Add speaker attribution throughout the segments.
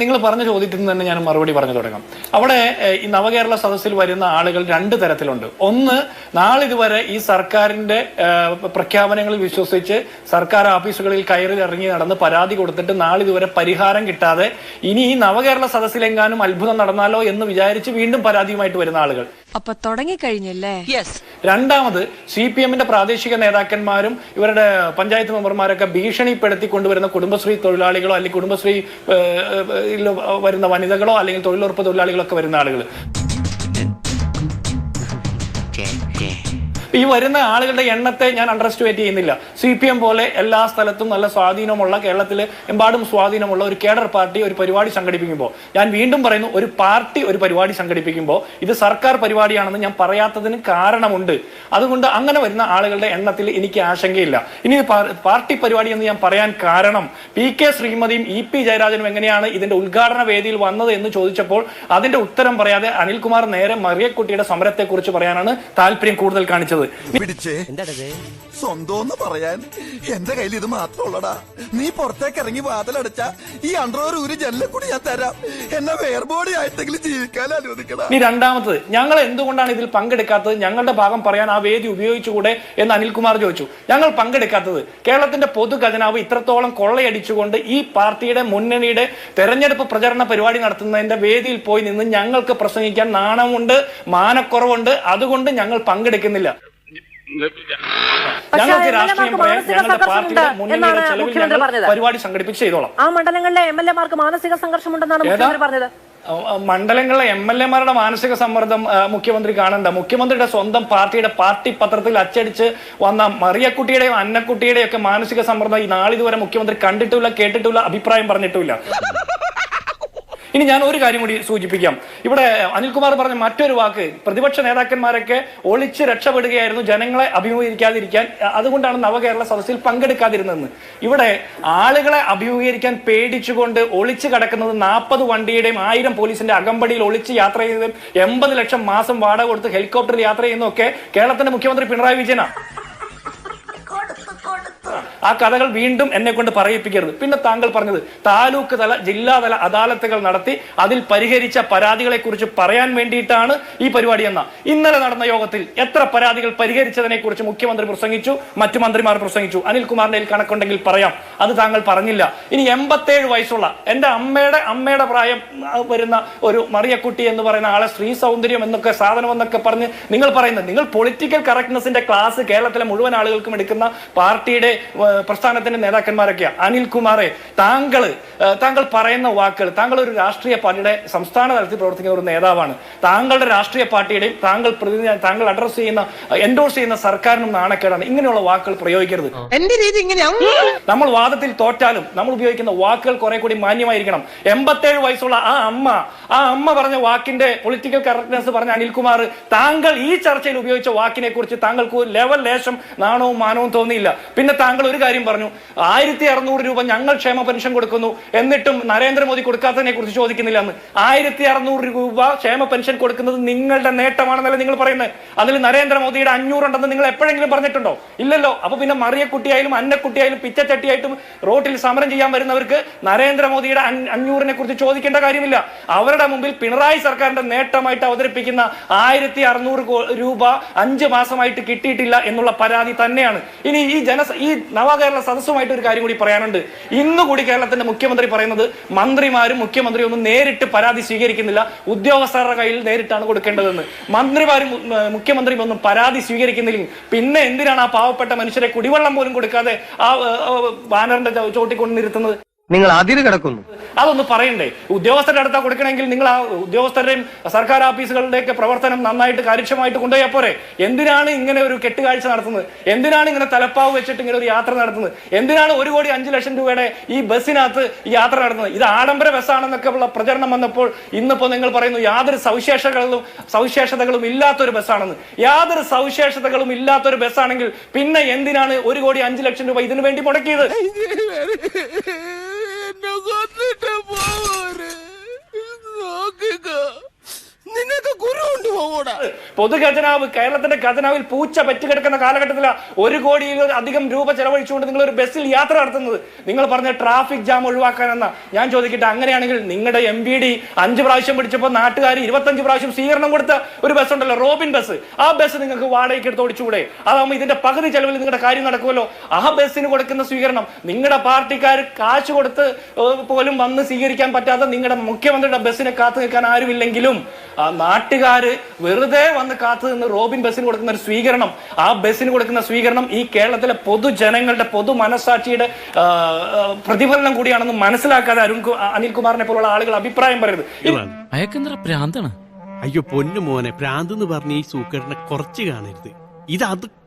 Speaker 1: നിങ്ങൾ പറഞ്ഞ ചോദ്യത്തിൽ നിന്ന് തന്നെ ഞാൻ മറുപടി പറഞ്ഞു തുടങ്ങാം. അവിടെ ഈ നവകേരള സദസ്സിൽ വരുന്ന ആളുകൾ രണ്ട് തരത്തിലുണ്ട്. ഒന്ന് നാളിതുവരെ ഈ സർക്കാരിന്റെ പ്രഖ്യാപനങ്ങളിൽ വിശ്വസിച്ച് സർക്കാർ ഓഫീസുകളിൽ കയറി ഇറങ്ങി നടന്ന് പരാതി കൊടുത്തിട്ട് നാളിതുവരെ പരിഹാരം കിട്ടാതെ ഇനി ഈ നവകേരള സദസ്സിലെങ്ങാനും അത്ഭുതം നടന്നാലോ എന്ന് വിചാരിച്ച് വീണ്ടും പരാതിയുമായിട്ട് വരുന്ന ആളുകൾ.
Speaker 2: അപ്പൊ തുടങ്ങിക്കഴിഞ്ഞല്ലേ?
Speaker 1: രണ്ടാമത് സി പി എമ്മിന്റെ പ്രാദേശിക നേതാക്കന്മാരും ഇവരുടെ പഞ്ചായത്ത് മെമ്പർമാരൊക്കെ ഭീഷണിപ്പെടുത്തി കൊണ്ടുവരുന്ന കുടുംബശ്രീ തൊഴിലാളികളോ അല്ലെങ്കിൽ കുടുംബശ്രീ വരുന്ന വനിതകളോ അല്ലെങ്കിൽ തൊഴിലുറപ്പ് തൊഴിലാളികളോ ഒക്കെ വരുന്ന ആളുകൾ ഈ വരുന്ന ആളുകളുടെ എണ്ണത്തെ ഞാൻ അണ്ടർ എസ്റ്റിമേറ്റ് ചെയ്യുന്നില്ല. സി പി എം പോലെ എല്ലാ സ്ഥലത്തും നല്ല സ്വാധീനമുള്ള കേരളത്തിലെ എമ്പാടും സ്വാധീനമുള്ള ഒരു കേഡർ പാർട്ടി ഒരു പരിപാടി സംഘടിപ്പിക്കുമ്പോൾ ഞാൻ വീണ്ടും പറയുന്നു ഒരു പാർട്ടി ഒരു പരിപാടി സംഘടിപ്പിക്കുമ്പോൾ ഇത് സർക്കാർ പരിപാടിയാണെന്ന് ഞാൻ പറയാത്തതിന് കാരണമുണ്ട്. അതുകൊണ്ട് അങ്ങനെ വരുന്ന ആളുകളുടെ എണ്ണത്തിൽ എനിക്ക് ആശങ്കയില്ല. ഇനി പാർട്ടി പരിപാടി എന്ന് ഞാൻ പറയാൻ കാരണം പി കെ ശ്രീമതിയും ഇ പി ജയരാജനും എങ്ങനെയാണ് ഇതിന്റെ ഉദ്ഘാടന വേദിയിൽ വന്നത് എന്ന് ചോദിച്ചപ്പോൾ അതിന്റെ ഉത്തരം പറയാതെ അനിൽകുമാർ നേരെ മറിയക്കുട്ടിയുടെ സമരത്തെക്കുറിച്ച് പറയാനാണ് താല്പര്യം കൂടുതൽ കാണിച്ചത്.
Speaker 3: പിടിച്ചേ. സ്വന്തം പറയാൻ. എന്റെ കയ്യിൽ ഇത് മാത്രമുള്ളടാ. നീ പുറത്തേക്ക് ഇറങ്ങി വാതിലടച്ച ഈ അണ്ടർവർ ഒരു ജനലിൽ കൂടി ഞാൻ തരാം. എന്നെ വേർബോഡി ആയിട്ടെങ്കിലും ജീവിക്കാൻ അനുവദിക്കണം
Speaker 1: നീ രണ്ടാമത്തത് ഞങ്ങൾ എന്തുകൊണ്ടാണ് ഇതിൽ പങ്കെടുക്കാത്തത്? ഞങ്ങളുടെ ഭാഗം പറയാൻ ആ വേദി ഉപയോഗിച്ചുകൂടെ എന്ന് അനിൽകുമാർ ചോദിച്ചു. ഞങ്ങൾ പങ്കെടുക്കാത്തത് കേരളത്തിന്റെ പൊതു ഖജനാവ് ഇത്രത്തോളം കൊള്ളയടിച്ചുകൊണ്ട് ഈ പാർട്ടിയുടെ മുന്നണിയുടെ തെരഞ്ഞെടുപ്പ് പ്രചരണ പരിപാടി നടത്തുന്നതിന്റെ വേദിയിൽ പോയി നിന്ന് ഞങ്ങൾക്ക് പ്രസംഗിക്കാൻ നാണമുണ്ട് മാനക്കുറവുണ്ട്. അതുകൊണ്ട് ഞങ്ങൾ പങ്കെടുക്കുന്നില്ല. ഞങ്ങൾക്ക് രാഷ്ട്രീയം
Speaker 4: എമാർക്ക്
Speaker 1: ഞങ്ങളുടെ പാർട്ടിയുടെ മുന്നണിയുടെ ചെലവിൽ ഞങ്ങൾ. പരിപാടി സംഘടിപ്പിച്ച് ചെയ്തോളാം.
Speaker 4: ആ മണ്ഡലങ്ങളിലെ എം എൽ എമാർക്ക് മാനസിക സംഘർഷം
Speaker 1: ഉണ്ടെന്നാണ്
Speaker 4: മുഖ്യമന്ത്രി പറഞ്ഞത്.
Speaker 1: മണ്ഡലങ്ങളിലെ എം എൽ എമാരുടെ മാനസിക സമ്മർദ്ദം മുഖ്യമന്ത്രി കാണണ്ട. മുഖ്യമന്ത്രിയുടെ സ്വന്തം പാർട്ടിയുടെ പാർട്ടി പത്രത്തിൽ അച്ചടിച്ച് വന്ന മറിയക്കുട്ടിയുടെയും അന്നക്കുട്ടിയുടെയും ഒക്കെ മാനസിക സമ്മർദ്ദം ഈ നാളിതുവരെ മുഖ്യമന്ത്രി കണ്ടിട്ടില്ല കേട്ടിട്ടില്ല അഭിപ്രായം പറഞ്ഞിട്ടില്ല. ഇനി ഞാൻ ഒരു കാര്യം കൂടി സൂചിപ്പിക്കാം. ഇവിടെ അനിൽകുമാർ പറഞ്ഞ മറ്റൊരു വാക്ക് പ്രതിപക്ഷ നേതാക്കന്മാരൊക്കെ ഒളിച്ച് രക്ഷപ്പെടുകയായിരുന്നു ജനങ്ങളെ അഭിമുഖീകരിക്കാതിരിക്കാൻ അതുകൊണ്ടാണ് നവകേരള സദസ്സിൽ പങ്കെടുക്കാതിരുന്നതെന്ന്. ഇവിടെ ആളുകളെ അഭിമുഖീകരിക്കാൻ പേടിച്ചുകൊണ്ട് ഒളിച്ച് കിടക്കുന്നത് നാൽപ്പത് വണ്ടിയുടെയും ആയിരം പോലീസിന്റെ അകമ്പടിയിൽ ഒളിച്ച് യാത്ര ചെയ്തതും എൺപത് ലക്ഷം മാസം വാടക കൊടുത്ത് ഹെലികോപ്റ്ററിൽ യാത്ര ചെയ്യുന്നതൊക്കെ കേരളത്തിന്റെ മുഖ്യമന്ത്രി പിണറായി വിജയനാണ് ആ കഥകൾ വീണ്ടും എന്നെ കൊണ്ട് പറയിപ്പിക്കരുത്. പിന്നെ താങ്കൾ പറഞ്ഞത് താലൂക്ക് തല ജില്ലാതല അദാലത്തുകൾ നടത്തി അതിൽ പരിഹരിച്ച പരാതികളെ കുറിച്ച് പറയാൻ വേണ്ടിയിട്ടാണ് ഈ പരിപാടി എന്ന. ഇന്നലെ നടന്ന യോഗത്തിൽ എത്ര പരാതികൾ പരിഹരിച്ചതിനെ കുറിച്ച് മുഖ്യമന്ത്രി പ്രസംഗിച്ചു മറ്റു മന്ത്രിമാർ പ്രസംഗിച്ചു. അനിൽകുമാറിന്റെ കണക്കുണ്ടെങ്കിൽ പറയാം. അത് താങ്കൾ പറഞ്ഞില്ല. ഇനി എൺപത്തേഴ് വയസ്സുള്ള എന്റെ അമ്മയുടെ അമ്മയുടെ പ്രായം വരുന്ന ഒരു മറിയക്കുട്ടി എന്ന് പറയുന്ന ആളെ സ്ത്രീ സൗന്ദര്യം എന്നൊക്കെ സാധനം എന്നൊക്കെ പറഞ്ഞ് നിങ്ങൾ പറയുന്നത്. നിങ്ങൾ പൊളിറ്റിക്കൽ കറക്റ്റ്നെസിന്റെ ക്ലാസ് കേരളത്തിലെ മുഴുവൻ ആളുകൾക്കും എടുക്കുന്ന പാർട്ടിയുടെ പ്രസ്ഥാനത്തിന്റെ നേതാക്കന്മാരൊക്കെയാണ് അനിൽകുമാറെ താങ്കൾ താങ്കൾ പറയുന്ന വാക്കുകൾ താങ്കൾ ഒരു രാഷ്ട്രീയ പാർട്ടിയുടെ സംസ്ഥാന തലത്തിൽ പ്രവർത്തിക്കുന്ന ഒരു നേതാവാണ്. താങ്കളുടെ രാഷ്ട്രീയ പാർട്ടിയുടെയും താങ്കൾ പ്രതിനിധി താങ്കൾ അഡ്രസ് ചെയ്യുന്ന എൻഡോഴ്സ് ചെയ്യുന്ന സർക്കാരിനും നാണക്കേടാണ്. ഇങ്ങനെയുള്ള വാക്കുകൾ പ്രയോഗിക്കരുത്.
Speaker 5: എന്റെ രീതി ഇങ്ങനെയാണ്
Speaker 1: നമ്മൾ വാദത്തിൽ തോറ്റാലും നമ്മൾ ഉപയോഗിക്കുന്ന വാക്കുകൾ കുറെ കൂടി മാന്യമായിരിക്കണം. എൺപത്തേഴ് വയസ്സുള്ള ആ അമ്മ ആ അമ്മ പറഞ്ഞ വാക്കിന്റെ പൊളിറ്റിക്കൽ കറക്റ്റ്നെസ് പറഞ്ഞ അനിൽകുമാർ താങ്കൾ ഈ ചർച്ചയിൽ ഉപയോഗിച്ച വാക്കിനെ കുറിച്ച് താങ്കൾക്ക് ലെവൽ ലേശം നാണവും മാനവും തോന്നിയില്ല. പിന്നെ താങ്കൾ ഒരു കാര്യം പറഞ്ഞു. ആയിരത്തി അറുന്നൂറ് രൂപ ഞങ്ങൾ ക്ഷേമ പെൻഷൻ കൊടുക്കുന്നു. എന്നിട്ടും നരേന്ദ്രമോദി കൊടുക്കാത്തതിനെ കുറിച്ച് ചോദിക്കുന്നില്ല എന്ന് ആയിരത്തി അറുന്നൂറ് രൂപ ക്ഷേമ പെൻഷൻ കൊടുക്കുന്നത് നിങ്ങളുടെ നേട്ടമാണെന്നല്ലേ നിങ്ങൾ പറയുന്നത്. അതിൽ നരേന്ദ്രമോദിയുടെ അഞ്ഞൂറുണ്ടെന്ന് നിങ്ങൾ എപ്പോഴെങ്കിലും പറഞ്ഞിട്ടുണ്ടോ? ഇല്ലല്ലോ. അപ്പൊ പിന്നെ മറിയക്കുട്ടിയായാലും അന്നക്കുട്ടിയായാലും പിച്ചച്ചട്ടിയായിട്ടും റോട്ടിൽ സമരം ചെയ്യാൻ വരുന്നവർക്ക് നരേന്ദ്രമോദിയുടെ അഞ്ഞ- അഞ്ഞൂറിനെ കുറിച്ച് ചോദിക്കേണ്ട കാര്യമില്ല. അവരുടെ മുമ്പിൽ പിണറായി സർക്കാരിന്റെ നേട്ടമായിട്ട് അവതരിപ്പിക്കുന്ന ആയിരത്തി അറുന്നൂറ് രൂപ അഞ്ച് മാസമായിട്ട് കിട്ടിയിട്ടില്ല എന്നുള്ള പരാതി തന്നെയാണ്. ഇനി ഈ ജന ഈ നവകേരള സദസ്സുമായിട്ട് ഒരു കാര്യം കൂടി പറയാനുണ്ട്. ഇന്ന് കൂടി കേരളത്തിന്റെ മുഖ്യമന്ത്രി പറയുന്നത് മന്ത്രിമാരും മുഖ്യമന്ത്രിയും ഒന്നും നേരിട്ട് പരാതി സ്വീകരിക്കുന്നില്ല. ഉദ്യോഗസ്ഥരുടെ കയ്യിൽ നേരിട്ടാണ് കൊടുക്കേണ്ടതെന്ന്. മന്ത്രിമാരും മുഖ്യമന്ത്രിയും ഒന്നും പരാതി സ്വീകരിക്കുന്നില്ല. പിന്നെ എന്തിനാണ് ആ പാവപ്പെട്ട മനുഷ്യരെ കുടിവെള്ളം പോലും കൊടുക്കാതെ ആ ബാനറിന്റെ ചോട്ടിക്കൊണ്ടിരുത്തുന്നത്
Speaker 5: നിങ്ങൾ അതിര് കിടക്കുന്നു.
Speaker 1: അതൊന്ന് പറയണ്ടേ? ഉദ്യോഗസ്ഥരുടെ അടുത്താ കൊടുക്കണമെങ്കിൽ നിങ്ങൾ ആ ഉദ്യോഗസ്ഥരുടെയും സർക്കാർ ഓഫീസുകളുടെയൊക്കെ പ്രവർത്തനം നന്നായിട്ട് കാര്യക്ഷമമായിട്ട് കൊണ്ടുപോയാൽ പോരെ. എന്തിനാണ് ഇങ്ങനെ ഒരു കെട്ടുകാഴ്ച നടത്തുന്നത്? എന്തിനാണ് ഇങ്ങനെ തലപ്പാവ് വെച്ചിട്ട് ഇങ്ങനെ ഒരു യാത്ര നടത്തുന്നത്? എന്തിനാണ് ഒരു കോടി അഞ്ചു ലക്ഷം രൂപയുടെ ഈ ബസ്സിനകത്ത് ഈ യാത്ര നടത്തുന്നത്? ഇത് ആഡംബര ബസ്സാണെന്നൊക്കെ ഉള്ള പ്രചരണം വന്നപ്പോൾ ഇന്നിപ്പോ നിങ്ങൾ പറയുന്നു യാതൊരു സവിശേഷതകളും സവിശേഷതകളും ഇല്ലാത്തൊരു ബസ്സാണെന്ന്. യാതൊരു സവിശേഷതകളും ഇല്ലാത്തൊരു ബസ്സാണെങ്കിൽ പിന്നെ എന്തിനാണ് ഒരു കോടി അഞ്ചു ലക്ഷം രൂപ ഇതിനു വേണ്ടി മുടക്കിയത്?
Speaker 3: കൊന്നിട്ട് പോവര്? നോക്കുക നിനക്ക് ഗുരു കൊണ്ട് പോകൂടാ
Speaker 1: പൊതുഖജനാവ് കേരളത്തിന്റെ ഖജനാവിൽ പൂച്ച പറ്റുകിടക്കുന്ന കാലഘട്ടത്തില ഒരു കോടിയിൽ അധികം രൂപ ചെലവഴിച്ചുകൊണ്ട് നിങ്ങൾ ഒരു ബസ്സിൽ യാത്ര നടത്തുന്നത്. നിങ്ങൾ പറഞ്ഞ ട്രാഫിക് ജാം ഒഴിവാക്കാനെന്ന ഞാൻ ചോദിക്കട്ടെ അങ്ങനെയാണെങ്കിൽ നിങ്ങളുടെ എം ബി ഡി അഞ്ച് പ്രാവശ്യം പിടിച്ചപ്പോൾ നാട്ടുകാർ ഇരുപത്തഞ്ച് പ്രാവശ്യം സ്വീകരണം കൊടുത്ത ഒരു ബസ് ഉണ്ടല്ലോ റോബിൻ ബസ് ആ ബസ് നിങ്ങൾക്ക് വാടകയ്ക്ക് എടുത്ത് ഓടിച്ചുകൂടെ അതാകുമ്പോൾ ഇതിന്റെ പകുതി ചെലവിൽ നിങ്ങളുടെ കാര്യം നടക്കുമല്ലോ. ആ ബസ്സിന് കൊടുക്കുന്ന സ്വീകരണം നിങ്ങളുടെ പാർട്ടിക്കാർ കാശ് കൊടുത്ത് പോലും വന്ന് സ്വീകരിക്കാൻ പറ്റാത്ത നിങ്ങളുടെ മുഖ്യമന്ത്രിയുടെ ബസ്സിനെ കാത്തു നിൽക്കാൻ ആരുമില്ലെങ്കിലും ആ നാട്ടുകാര് വെറുതെ വന്ന് കാത്തു നിന്ന് റോബിൻ ബസ്സിന് കൊടുക്കുന്ന ഒരു സ്വീകരണം ആ ബസ്സിന് കൊടുക്കുന്ന സ്വീകരണം ഈ കേരളത്തിലെ പൊതുജനങ്ങളുടെ പൊതു മനസാക്ഷിയുടെ പ്രതിഫലനം കൂടിയാണെന്ന് മനസ്സിലാക്കാതെ അരുൺ അനിൽകുമാറിനെ പോലുള്ള ആളുകൾ അഭിപ്രായം പറയരുത്.
Speaker 6: അയക്കെന്തറ പ്രാന്താണ്?
Speaker 7: അയ്യോ പൊന്നു മോനെ പ്രാന്ത് എന്ന് പറഞ്ഞ ഈ സൂക്കേടിനെ കുറച്ച് കാണരുത്. ഇത്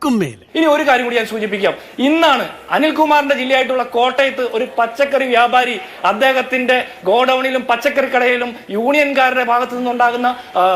Speaker 7: മേലെ.
Speaker 1: ഇനി ഒരു കാര്യം കൂടി ഞാൻ സൂചിപ്പിക്കാം. ഇന്നാണ് അനിൽകുമാറിന്റെ ജില്ലയായിട്ടുള്ള കോട്ടയത്ത് ഒരു പച്ചക്കറി വ്യാപാരി അദ്ദേഹത്തിന്റെ ഗോഡൌണിലും പച്ചക്കറി കടയിലും യൂണിയൻകാരുടെ ഭാഗത്തു നിന്നുണ്ടാകുന്ന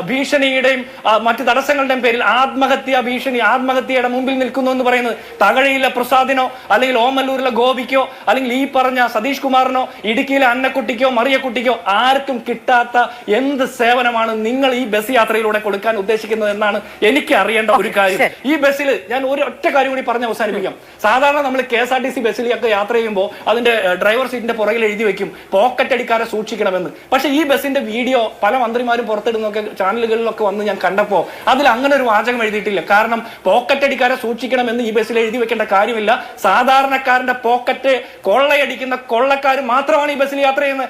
Speaker 1: ഭീഷണിയുടെയും മറ്റ് തടസ്സങ്ങളുടെയും പേരിൽ ആത്മഹത്യ ഭീഷണി ആത്മഹത്യയുടെ മുമ്പിൽ നിൽക്കുന്നു എന്ന് പറയുന്നത് തകഴിയിലെ പ്രസാദിനോ അല്ലെങ്കിൽ ഓമല്ലൂരിലെ ഗോപിക്കോ അല്ലെങ്കിൽ ഈ പറഞ്ഞ സതീഷ് കുമാറിനോ ഇടുക്കിയിലെ അന്നക്കുട്ടിക്കോ മറിയക്കുട്ടിക്കോ ആർക്കും കിട്ടാത്ത എന്ത് സേവനമാണ് നിങ്ങൾ ഈ ബസ് യാത്രയിലൂടെ കൊടുക്കാൻ ഉദ്ദേശിക്കുന്നത് എന്നാണ് എനിക്ക് അറിയേണ്ട ഒരു കാര്യം. ഈ ബസ്സിൽ ഞാൻ ഒരു ഒറ്റ കാര്യം കൂടി പറഞ്ഞ് അവസാനിപ്പിക്കാം. സാധാരണ നമ്മൾ K S R T C ബസ്സിലൊക്കെ യാത്ര ചെയ്യുമ്പോൾ അതിന്റെ ഡ്രൈവർ സീറ്റിന്റെ പുറകിൽ എഴുതി വെക്കും പോക്കറ്റ് അടിക്കാരെ സൂക്ഷിക്കണമെന്ന്. പക്ഷേ ഈ ബസ്സിന്റെ വീഡിയോ പല മന്ത്രിമാരും പുറത്തിടുന്നൊക്കെ ചാനലുകളിലൊക്കെ വന്ന് ഞാൻ കണ്ടപ്പോൾ അതിൽ അങ്ങനെ ഒരു വാചകം എഴുതിയിട്ടില്ല. കാരണം പോക്കറ്റ് അടിക്കാരെ സൂക്ഷിക്കണമെന്ന് ഈ ബസ്സിൽ എഴുതി വെക്കേണ്ട കാര്യമില്ല. സാധാരണക്കാരന്റെ പോക്കറ്റ് കൊള്ളയടിക്കുന്ന കൊള്ളക്കാർ മാത്രമാണ് ഈ ബസ്സിൽ യാത്ര ചെയ്യുന്നത്.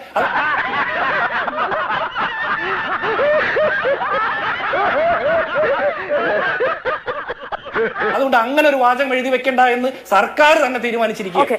Speaker 1: അതുകൊണ്ട് അങ്ങനെ ഒരു വാചകം എഴുതി വെക്കണ്ട എന്ന് സർക്കാർ തന്നെ തീരുമാനിച്ചിരിക്കുക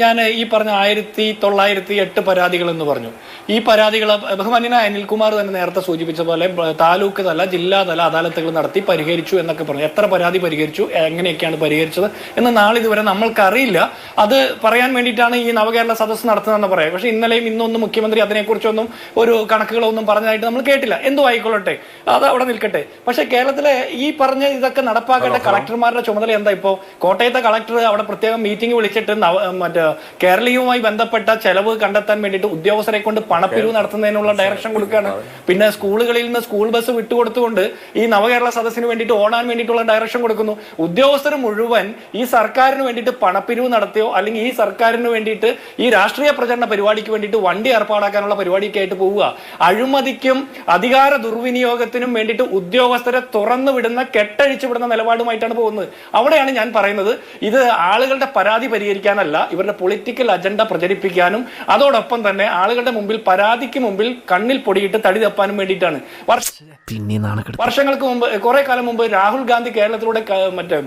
Speaker 1: ഞാൻ ഈ പറഞ്ഞ ആയിരത്തി തൊള്ളായിരത്തി എട്ട് പരാതികൾ എന്ന് പറഞ്ഞു. ഈ പരാതികൾ ബഹുമാന്യന അനിൽകുമാർ തന്നെ നേരത്തെ സൂചിപ്പിച്ച പോലെ താലൂക്ക് തല ജില്ലാ തല അദാലത്തുകൾ നടത്തി പരിഹരിച്ചു എന്നൊക്കെ പറഞ്ഞു. എത്ര പരാതി പരിഹരിച്ചു എങ്ങനെയൊക്കെയാണ് പരിഹരിച്ചത് എന്ന് നാളിതുവരെ നമ്മൾക്കറിയില്ല. അത് പറയാൻ വേണ്ടിയിട്ടാണ് ഈ നവകേരള സദസ്സ് നടത്തുന്നതെന്ന് പറയാം. പക്ഷേ ഇന്നലെയും ഇന്നൊന്നും മുഖ്യമന്ത്രി അതിനെക്കുറിച്ചൊന്നും ഒരു കണക്കുകളൊന്നും പറഞ്ഞതായിട്ട് നമ്മൾ കേട്ടില്ല. എന്തോ ആയിക്കൊള്ളട്ടെ അത് അവിടെ നിൽക്കട്ടെ. പക്ഷേ കേരളത്തിലെ ഈ പറഞ്ഞ ഇതൊക്കെ നടപ്പാക്കേണ്ട കളക്ടർമാരുടെ ചുമതല എന്താ ഇപ്പോ? കോട്ടയത്തെ കളക്ടർ അവിടെ പ്രത്യേകം മീറ്റിംഗ് വിളിച്ചിട്ട് നവ- മറ്റേ കേരളീയവുമായി ബന്ധപ്പെട്ട ചെലവ് കണ്ടെത്താൻ വേണ്ടിയിട്ട് ഉദ്യോഗസ്ഥരെ കൊണ്ട് പണപ്പിരിവ് നടത്തുന്നതിനുള്ള ഡയറക്ഷൻ കൊടുക്കുകയാണ്. പിന്നെ സ്കൂളുകളിൽ നിന്ന് സ്കൂൾ ബസ് വിട്ടുകൊടുത്തുകൊണ്ട് ഈ നവകേരള സദസ്സിന് വേണ്ടിയിട്ട് ഓടാൻ വേണ്ടിയിട്ടുള്ള ഡയറക്ഷൻ കൊടുക്കുന്നു. ഉദ്യോഗസ്ഥർ മുഴുവൻ ഈ സർക്കാരിന് വേണ്ടിയിട്ട് പണപ്പിരിവ് നടത്തിയോ അല്ലെങ്കിൽ ഈ സർക്കാരിന് വേണ്ടിയിട്ട് ഈ രാഷ്ട്രീയ പ്രചരണ പരിപാടിക്ക് വേണ്ടിയിട്ട് വണ്ടി ഏർപ്പാടാക്കാനുള്ള പരിപാടിയൊക്കെ ആയിട്ട് പോവുക. അഴിമതിക്കും അധികാര ദുർവിനിയോഗത്തിനും വേണ്ടിയിട്ട് ഉദ്യോഗസ്ഥരെ തുറന്നു വിടുന്ന കെട്ടഴിച്ചു വിടുന്ന നിലപാടുമായിട്ടാണ് പോകുന്നത്. അവിടെയാണ് ഞാൻ പറയുന്നത്. ഇത് ആളുകളുടെ പരാതി പരിഹരിക്കാനല്ല ഇവരുടെ പൊളിറ്റിക്കൽ അജണ്ട പ്രചരിപ്പിക്കാനും അതോടൊപ്പം തന്നെ ആളുകളുടെ മുമ്പിൽ പരാതിക്ക് മുമ്പിൽ കണ്ണിൽ പൊടിയിട്ട് തടി തപ്പാനും വേണ്ടിയിട്ടാണ്. വർഷങ്ങൾക്ക് മുമ്പ് കുറെ കാലം മുമ്പ് രാഹുൽ ഗാന്ധി കേരളത്തിലൂടെ മറ്റേ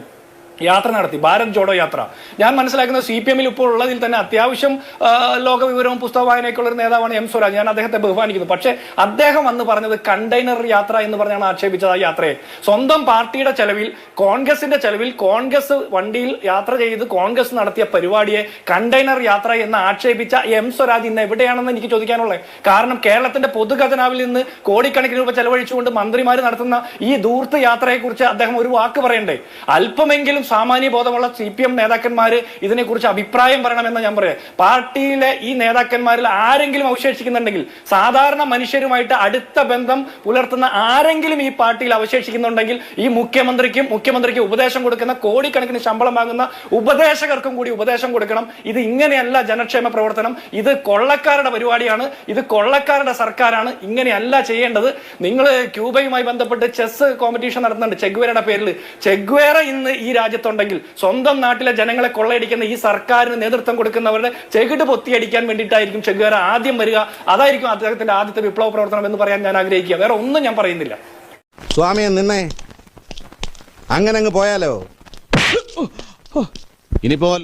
Speaker 1: യാത്ര നടത്തി ഭാരത് ജോഡോ യാത്ര. ഞാൻ മനസ്സിലാക്കുന്നത് സി പി എമ്മിൽ ഇപ്പോൾ ഉള്ളതിൽ തന്നെ അത്യാവശ്യം ആ, ലോക വിവരവും പുസ്തക വായനയ്ക്കുള്ള ഒരു നേതാവാണ് എം സ്വരാജ്. ഞാൻ അദ്ദേഹത്തെ ബഹുമാനിക്കുന്നു. പക്ഷേ അദ്ദേഹം വന്ന് പറഞ്ഞത് കണ്ടെയ്നർ യാത്ര എന്ന് പറഞ്ഞാണ് ആക്ഷേപിച്ചത് ആ യാത്രയെ. സ്വന്തം പാർട്ടിയുടെ ചെലവിൽ കോൺഗ്രസിന്റെ ചെലവിൽ കോൺഗ്രസ് വണ്ടിയിൽ യാത്ര ചെയ്ത് കോൺഗ്രസ് നടത്തിയ പരിപാടിയെ കണ്ടെയ്നർ യാത്ര എന്ന് ആക്ഷേപിച്ച എം സ്വരാജ് ഇന്ന് എവിടെയാണെന്ന് എനിക്ക് ചോദിക്കാനുള്ളത്. കാരണം കേരളത്തിന്റെ പൊതുഖജനാവിൽ നിന്ന് കോടിക്കണക്കിന് രൂപ ചെലവഴിച്ചുകൊണ്ട് മന്ത്രിമാർ നടത്തുന്ന ഈ ദൂർത്ത് യാത്രയെക്കുറിച്ച് അദ്ദേഹം ഒരു വാക്ക് പറയണ്ടേ? അല്പമെങ്കിലും സാമാന്യ ബോധമുള്ള സി പി എം നേതാക്കന്മാർ ഇതിനെക്കുറിച്ച് അഭിപ്രായം പറയണമെന്ന് ഞാൻ പറയാം പാർട്ടിയിലെ ഈ നേതാക്കന്മാരിൽ ആരെങ്കിലും അവശേഷിക്കുന്നുണ്ടെങ്കിൽ സാധാരണ മനുഷ്യരുമായിട്ട് അടുത്ത ബന്ധം പുലർത്തുന്ന ആരെങ്കിലും ഈ പാർട്ടിയിൽ അവശേഷിക്കുന്നുണ്ടെങ്കിൽ ഈ മുഖ്യമന്ത്രിക്കും മുഖ്യമന്ത്രിക്ക് ഉപദേശം കൊടുക്കുന്ന കോടിക്കണക്കിന് ശമ്പളം വാങ്ങുന്ന ഉപദേശകർക്കും കൂടി ഉപദേശം കൊടുക്കണം. ഇത് ഇങ്ങനെയല്ല ജനക്ഷേമ പ്രവർത്തനം. ഇത് കൊള്ളക്കാരുടെ പരിപാടിയാണ്. ഇത് കൊള്ളക്കാരുടെ സർക്കാരാണ്. ഇങ്ങനെയല്ല ചെയ്യേണ്ടത്. നിങ്ങൾ ക്യൂബയുമായി ബന്ധപ്പെട്ട് ചെസ് കോമ്പറ്റീഷൻ നടത്തുന്നുണ്ട് ചെഗ്വേരയുടെ പേരിൽ. ചെഗ്വേര ഇന്ന് ഈ രാജ്യത്തുണ്ടെങ്കിൽ സ്വന്തം നാട്ടിലെ ജനങ്ങളെ കൊള്ളയടിക്കുന്ന ഈ സർക്കാരിന് നേതൃത്വം കൊടുക്കുന്നവരുടെ ചെകിട് പൊത്തിയടിക്കാൻ വേണ്ടിയിട്ടായിരിക്കും ചെഗുവേര ആദ്യം വരിക. അതായിരിക്കും അദ്ദേഹത്തിന്റെ ആദ്യത്തെ വിപ്ലവ പ്രവർത്തനം എന്ന് പറയാൻ ഞാൻ ആഗ്രഹിക്കുക. വേറെ ഒന്നും ഞാൻ പറയുന്നില്ല.
Speaker 8: സ്വാമിയെ നിന്നെ അങ്ങനെ അങ്ങ് പോയാലോ? ഇനിയിപ്പോ